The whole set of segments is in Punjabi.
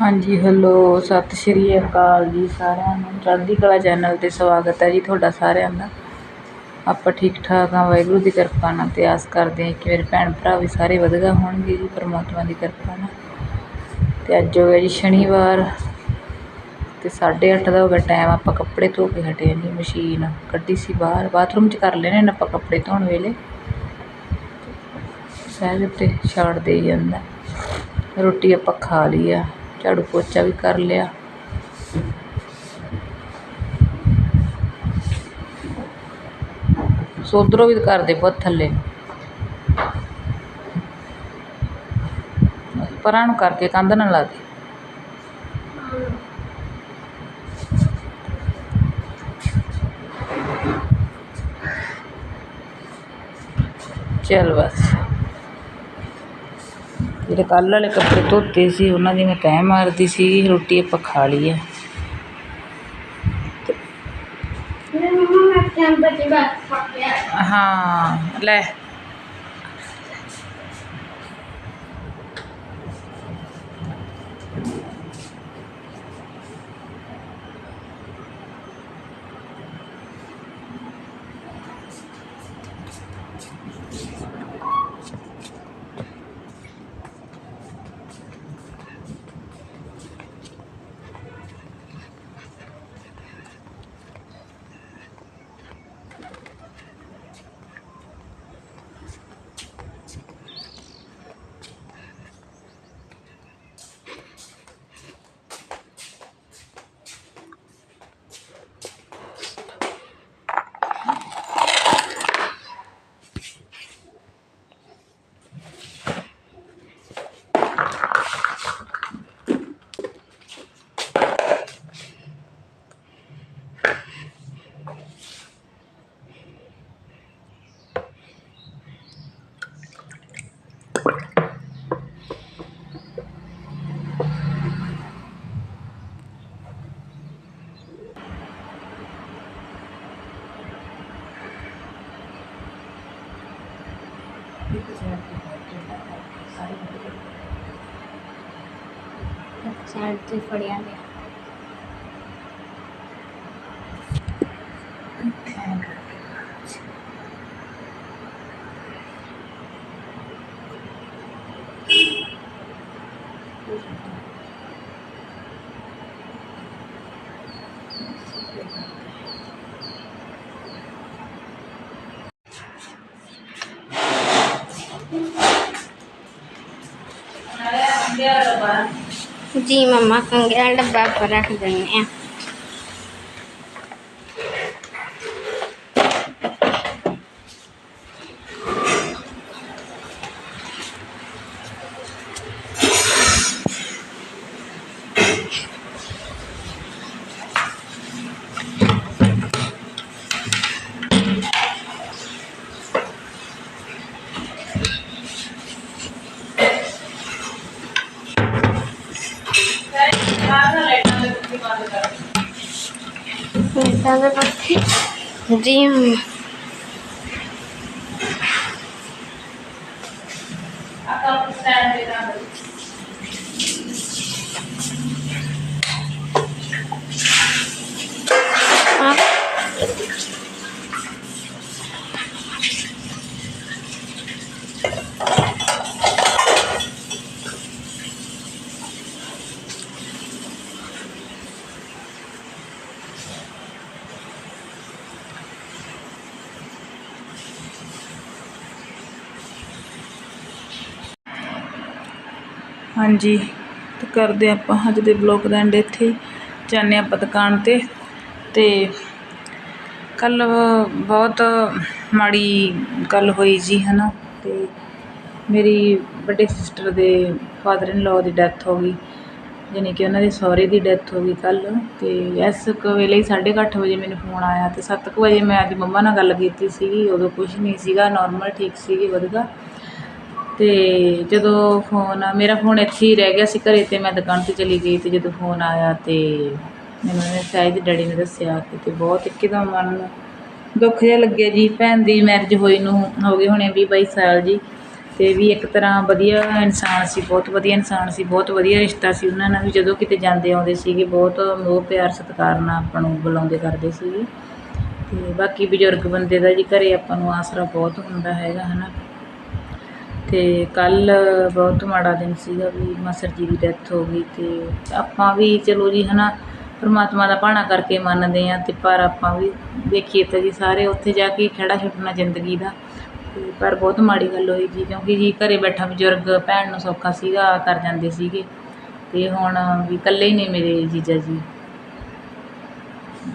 ਹਾਂਜੀ ਹੈਲੋ ਸਤਿ ਸ਼੍ਰੀ ਅਕਾਲ ਜੀ ਸਾਰਿਆਂ ਨੂੰ। ਚੜ੍ਹਦੀ ਕਲਾ ਚੈਨਲ 'ਤੇ ਸਵਾਗਤ ਹੈ ਜੀ ਤੁਹਾਡਾ ਸਾਰਿਆਂ ਦਾ। ਆਪਾਂ ਠੀਕ ਠਾਕ ਹਾਂ, ਵਾਹਿਗੁਰੂ ਦੀ ਕਿਰਪਾ ਨਾਲ ਅਤੇ ਆਸ ਕਰਦੇ ਹਾਂ ਕਿ ਮੇਰੇ ਭੈਣ ਭਰਾ ਵੀ ਸਾਰੇ ਵਧੀਆ ਹੋਣਗੇ ਜੀ, ਪਰਮਾਤਮਾ ਦੀ ਕਿਰਪਾ ਨਾਲ। ਅਤੇ ਅੱਜ ਹੋ ਗਿਆ ਜੀ ਸ਼ਨੀਵਾਰ ਅਤੇ ਸਾਢੇ ਅੱਠ ਦਾ ਹੋ ਗਿਆ ਟਾਈਮ ਆਪਾਂ ਕੱਪੜੇ ਧੋ ਕੇ ਹਟੇ ਹਾਂ ਜੀ, ਮਸ਼ੀਨ ਕੱਢੀ ਸੀ ਬਾਹਰ। ਬਾਥਰੂਮ 'ਚ ਕਰ ਲੈਣੇ ਨੇ ਆਪਾਂ ਕੱਪੜੇ ਧੋਣ ਵੇਲੇ। ਸਹਿਜ ਉੱਤੇ ਛਾੜ ਦੇ ਜਾਂਦਾ। ਰੋਟੀ ਆਪਾਂ ਖਾ ਲਈ ਆ। ਝਾੜੂ ਪੋਚਾ ਵੀ ਕਰ ਲਿਆ। ਸੋ ਉੱਧਰੋਂ ਵੀ ਕਰਦੇ ਬਹੁਤ ਥੱਲੇ। ਪਰਾਂ ਨੂੰ ਕਰਕੇ ਕੰਧ ਨਾਲ ਲਾ ਦੇ। ਚਲ ਬਸ। ਜਿਹੜੇ ਕੱਲ੍ਹ ਵਾਲੇ ਕੱਪੜੇ ਧੋਤੇ ਸੀ ਉਹਨਾਂ ਦੀ ਮੈਂ ਤਹਿ ਮਾਰਦੀ ਸੀ ਰੋਟੀ ਆਪਾਂ ਖਾ ਲਈ ਹੈ ਮੰਮਾ ਮੈਂ ਕੈਂਪ ਤੇ ਬੈਠ ਸਾਈਡ ਤੇ ਫੜਿਆ ਗਿਆ ਜੀ ਮੰਮਾ ਕੰਗੇ ਦਾ ਡੱਬਾ ਪਰ ਰੱਖ ਦਿੰਦੇ ਆ। জিম ਹਾਂਜੀ, ਤੇ ਕਰਦੇ ਆਪਾਂ ਅੱਜ ਦੇ ਬਲੌਗ ਦਾ ਐਂਡ ਇੱਥੇ ਹੀ। ਜਾਂਦੇ ਆਪਾਂ ਦੁਕਾਨ ਤੇ ਤੇ ਕੱਲ ਬਹੁਤ ਮਾੜੀ ਗੱਲ ਹੋਈ ਜੀ, ਹਨਾ। ਤੇ ਮੇਰੀ ਵੱਡੇ ਸਿਸਟਰ ਦੇ ਫਾਦਰ ਇਨ ਲਾਅ ਦੀ ਡੈਥ ਹੋ ਗਈ। ਯਾਨੀ ਕਿ ਉਹਨਾਂ ਦੇ ਸਹੁਰੇ ਦੀ ਡੈਥ ਹੋ ਗਈ ਕੱਲ। ਤੇ ਇਸ ਕੁ ਵੇਲੇ ਹੀ ਸਾਢੇ ਕੁ ਅੱਠ ਵਜੇ ਮੈਨੂੰ ਫੋਨ ਆਇਆ, ਤੇ ਸੱਤ ਕੁ ਵਜੇ ਮੈਂ ਆਪਦੀ ਮੰਮਾ ਨਾਲ ਗੱਲ ਕੀਤੀ ਸੀਗੀ। ਉਦੋਂ ਕੁਝ ਨਹੀਂ ਸੀਗਾ ਨਾਰਮਲ ਠੀਕ ਸੀਗੀ, ਵਧੀਆ। ਅਤੇ ਜਦੋਂ ਫੋਨ ਮੇਰਾ ਫੋਨ ਇੱਥੇ ਹੀ ਰਹਿ ਗਿਆ ਸੀ ਘਰ ਤੇ ਮੈਂ ਦੁਕਾਨ ਤੇ ਚਲੀ ਗਈ ਅਤੇ ਜਦੋਂ ਫੋਨ ਆਇਆ ਤੇ ਮੈਨੂੰ ਇਹਨੇ ਸ਼ਾਇਦ ਡੈਡੀ ਨੇ ਦੱਸਿਆ ਕਿ ਤੇ ਬਹੁਤ ਇੱਕਦਮ ਮਨ ਨੂੰ ਦੁੱਖ ਜਿਹਾ ਲੱਗਿਆ ਜੀ। ਭੈਣ ਦੀ ਮੈਰਿਜ ਹੋਈ ਨੂੰ ਹੋ ਗਏ ਹੋਣੇ ਵੀਹ ਬਾਈ ਸਾਲ ਜੀ ਅਤੇ ਵੀ ਇੱਕ ਤਰ੍ਹਾਂ ਵਧੀਆ ਇਨਸਾਨ ਸੀ, ਬਹੁਤ ਵਧੀਆ ਇਨਸਾਨ ਸੀ, ਬਹੁਤ ਵਧੀਆ ਰਿਸ਼ਤਾ ਸੀ। ਉਹਨਾਂ ਨਾਲ ਵੀ ਜਦੋਂ ਕਿਤੇ ਜਾਂਦੇ ਆਉਂਦੇ ਸੀਗੇ, ਬਹੁਤ ਮੋਹ ਪਿਆਰ ਸਤਿਕਾਰ ਨਾਲ ਆਪਾਂ ਨੂੰ ਬੁਲਾਉਂਦੇ ਕਰਦੇ ਸੀਗੇ। ਅਤੇ ਬਾਕੀ ਬਜ਼ੁਰਗ ਬੰਦੇ ਦਾ ਜੀ ਘਰੇ ਆਪਾਂ ਨੂੰ ਆਸਰਾ ਬਹੁਤ ਹੁੰਦਾ ਹੈਗਾ ਹੈ ਨਾ ਅਤੇ ਕੱਲ੍ਹ ਬਹੁਤ ਮਾੜਾ ਦਿਨ ਸੀਗਾ ਵੀ ਮਾਸੜ ਜੀ ਦੀ ਡੈਥ ਹੋ ਗਈ ਅਤੇ ਆਪਾਂ ਵੀ ਚਲੋ ਜੀ ਹੈ ਨਾ ਪਰਮਾਤਮਾ ਦਾ ਭਾਣਾ ਕਰਕੇ ਮੰਨਦੇ ਹਾਂ ਅਤੇ ਪਰ ਆਪਾਂ ਵੀ ਦੇਖੀਏ ਤਾਂ ਜੀ ਸਾਰੇ ਉੱਥੇ ਜਾ ਕੇ ਖੜਾ ਛੁੱਟਣਾ ਜ਼ਿੰਦਗੀ ਦਾ। ਅਤੇ ਪਰ ਬਹੁਤ ਮਾੜੀ ਗੱਲ ਹੋਈ ਜੀ, ਕਿਉਂਕਿ ਜੀ ਘਰ ਬੈਠਾ ਬਜ਼ੁਰਗ ਭੈਣ ਨੂੰ ਸੌਖਾ ਸੀਗਾ, ਕਰ ਜਾਂਦੇ ਸੀਗੇ। ਅਤੇ ਹੁਣ ਵੀ ਇਕੱਲੇ ਹੀ ਨੇ ਮੇਰੇ ਜੀਜਾ ਜੀ।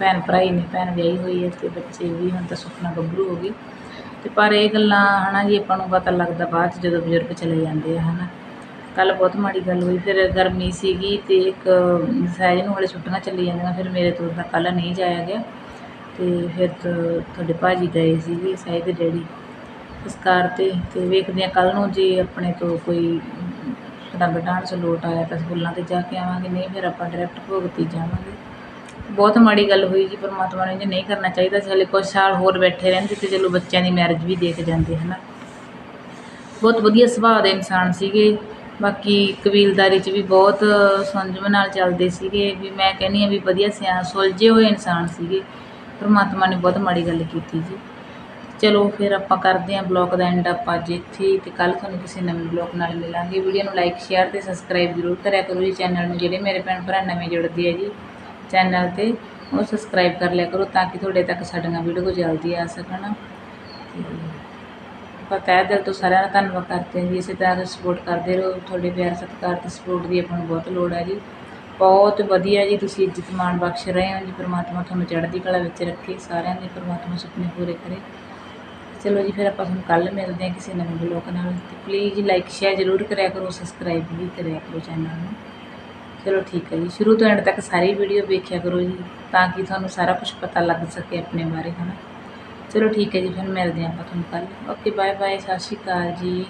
ਭੈਣ ਭਰਾ ਹੀ ਨੇ, ਭੈਣ ਵਿਆਹੀ ਹੋਈ ਹੈ ਅਤੇ ਬੱਚੇ ਵੀ, ਹੁਣ ਤਾਂ ਸੁਖਨਾ ਗੱਭਰੂ ਹੋ ਗਈ ਤੇ ਪਰ ਇਹ ਗੱਲਾਂ ਹਨਾ ਜੀ ਆਪਾਂ ਨੂੰ ਪਤਾ ਲੱਗਦਾ ਬਾਅਦ 'ਚ ਜਦੋਂ ਬਜ਼ੁਰਗ ਚਲੇ ਜਾਂਦੇ ਆ ਹਨਾ। ਕੱਲ ਬਹੁਤ ਮਾੜੀ ਗੱਲ ਹੋਈ, ਫਿਰ ਗਰਮੀ ਸੀਗੀ ਤੇ ਇੱਕ ਸਹਿਜ ਨੂੰ ਹਲੇ ਛੁੱਟੀਆਂ ਚੱਲੀ ਜਾਂਦੀਆਂ ਫਿਰ ਮੇਰੇ ਤੋਂ ਤਾਂ ਕੱਲ ਨਹੀਂ ਜਾਇਆ ਗਿਆ। ਤੇ ਫਿਰ ਤ- ਤੁਹਾਡੇ ਭਾਜੀ ਗਏ ਸੀਗੇ ਸਹਿਜ ਦੇ ਡੈਡੀ ਇਸ ਕਾਰ ਤੇ ਤੇ ਵੇਖਦੇ ਆ ਕੱਲ ਨੂੰ ਜੇ ਆਪਣੇ ਤੋਂ ਕੋਈ ਰੱਬ 'ਚ ਲੋਟ ਆਇਆ ਤਾਂ ਸਕੂਲਾਂ ਤੇ ਜਾ ਕੇ ਆਵਾਂਗੇ, ਨਹੀਂ ਫਿਰ ਆਪਾਂ ਡਾਇਰੈਕਟ ਭੋਗਤੀ ਜਾਵਾਂਗੇ। ਬਹੁਤ ਮਾੜੀ ਗੱਲ ਹੋਈ ਜੀ, ਪਰਮਾਤਮਾ ਨੂੰ ਇੰਝ ਨਹੀਂ ਕਰਨਾ ਚਾਹੀਦਾ ਸੀ। ਹਲੇ ਕੁਛ ਸਾਲ ਹੋਰ ਬੈਠੇ ਰਹਿੰਦੇ ਤੇ ਚਲੋ ਬੱਚਿਆਂ ਦੀ ਮੈਰਿਜ ਵੀ ਦੇਖ ਜਾਂਦੇ, ਹਨਾ। ਬਹੁਤ ਵਧੀਆ ਸੁਭਾਅ ਦੇ ਇਨਸਾਨ ਸੀਗੇ। ਬਾਕੀ ਕਬੀਲਦਾਰੀ 'ਚ ਵੀ ਬਹੁਤ ਸੰਜਮ ਨਾਲ ਚੱਲਦੇ ਸੀਗੇ। ਵੀ ਮੈਂ ਕਹਿੰਦੀ ਆ ਵੀ ਵਧੀਆ ਸਿਆ ਸੁਲਝੇ ਹੋਏ ਇਨਸਾਨ ਸੀਗੇ। ਪਰਮਾਤਮਾ ਨੇ ਬਹੁਤ ਮਾੜੀ ਗੱਲ ਕੀਤੀ ਜੀ। ਚਲੋ ਫਿਰ ਆਪਾਂ ਕਰਦੇ ਹਾਂ ਬਲੌਗ ਦਾ ਐਂਡ ਆਪਾਂ ਅੱਜ ਇੱਥੇ ਹੀ ਤੇ ਕੱਲ ਤੁਹਾਨੂੰ ਕਿਸੇ ਨਵੇਂ ਬਲੌਗ ਨਾਲ ਮਿਲਾਂਗੇ। ਵੀਡੀਓ ਨੂੰ ਲਾਈਕ ਸ਼ੇਅਰ ਤੇ ਸਬਸਕ੍ਰਾਈਬ ਜ਼ਰੂਰ ਕਰਿਆ ਕਰੋ ਜੀ। ਚੈਨਲ ਨੂੰ ਜਿਹੜੇ ਮੇਰੇ ਭੈਣ ਭਰਾ ਨਵੇਂ ਜੁੜਦੇ ਆ ਜੀ। ਚੈਨਲ ਤੇ ਉਹ ਸਬਸਕ੍ਰਾਈਬ ਕਰ ਲਿਆ ਕਰੋ ਤਾਂ ਕਿ ਤੁਹਾਡੇ ਤੱਕ ਸਾਡੀਆਂ ਵੀਡੀਓ ਜਲਦੀ ਆ ਸਕਣ। ਤੇ ਆਪਾਂ ਤਹਿ ਦਿਲ ਤੋਂ ਸਾਰਿਆਂ ਦਾ ਧੰਨਵਾਦ ਕਰਦੇ ਹਾਂ ਜੀ, ਇਸੇ ਤਰ੍ਹਾਂ ਸਪੋਰਟ ਕਰਦੇ ਰਹੋ। ਤੁਹਾਡੇ ਪਿਆਰ, ਸਤਿਕਾਰ ਤੇ ਸਪੋਰਟ ਦੀ ਆਪਾਂ ਨੂੰ ਬਹੁਤ ਲੋੜ ਹੈ ਜੀ। ਬਹੁਤ ਵਧੀਆ ਜੀ, ਤੁਸੀਂ ਇੱਜ਼ਤ ਮਾਣ ਬਖਸ਼ ਰਹੇ ਹੋ ਜੀ, ਪ੍ਰਮਾਤਮਾ ਤੁਹਾਨੂੰ ਚੜ੍ਹਦੀ ਕਲਾ ਵਿੱਚ ਰੱਖੇ, ਸਾਰਿਆਂ ਦੇ ਪ੍ਰਮਾਤਮਾ ਸੁਪਨੇ ਪੂਰੇ ਕਰੇ। ਚਲੋ ਜੀ, ਫਿਰ ਆਪਾਂ ਤੁਹਾਨੂੰ ਕੱਲ ਮਿਲਦੇ ਹਾਂ ਕਿਸੇ ਨਵੇਂ ਬਲੌਗ ਨਾਲ। ਤੇ ਪਲੀਜ਼ ਲਾਈਕ ਸ਼ੇਅਰ ਜ਼ਰੂਰ ਕਰਿਆ ਕਰੋ ਸਬਸਕ੍ਰਾਈਬ ਵੀ ਕਰਿਆ ਕਰੋ ਚੈਨਲ ਨੂੰ। ਚਲੋ ਠੀਕ ਹੈ ਜੀ। ਸ਼ੁਰੂ ਤੋਂ ਐਂਡ ਤੱਕ ਸਾਰੀ ਵੀਡੀਓ ਵੇਖਿਆ ਕਰੋ ਜੀ, ਤਾਂ ਕਿ ਤੁਹਾਨੂੰ ਸਾਰਾ ਕੁਝ ਪਤਾ ਲੱਗ ਸਕੇ ਆਪਣੇ ਬਾਰੇ ਹੈ ਨਾ ਚਲੋ ਠੀਕ ਹੈ ਜੀ, ਫਿਰ ਮਿਲਦੇ ਹਾਂ ਆਪਾਂ ਤੁਹਾਨੂੰ ਕੱਲ ਓਕੇ ਬਾਏ ਬਾਏ ਸਤਿ ਸ਼੍ਰੀ ਅਕਾਲ ਜੀ।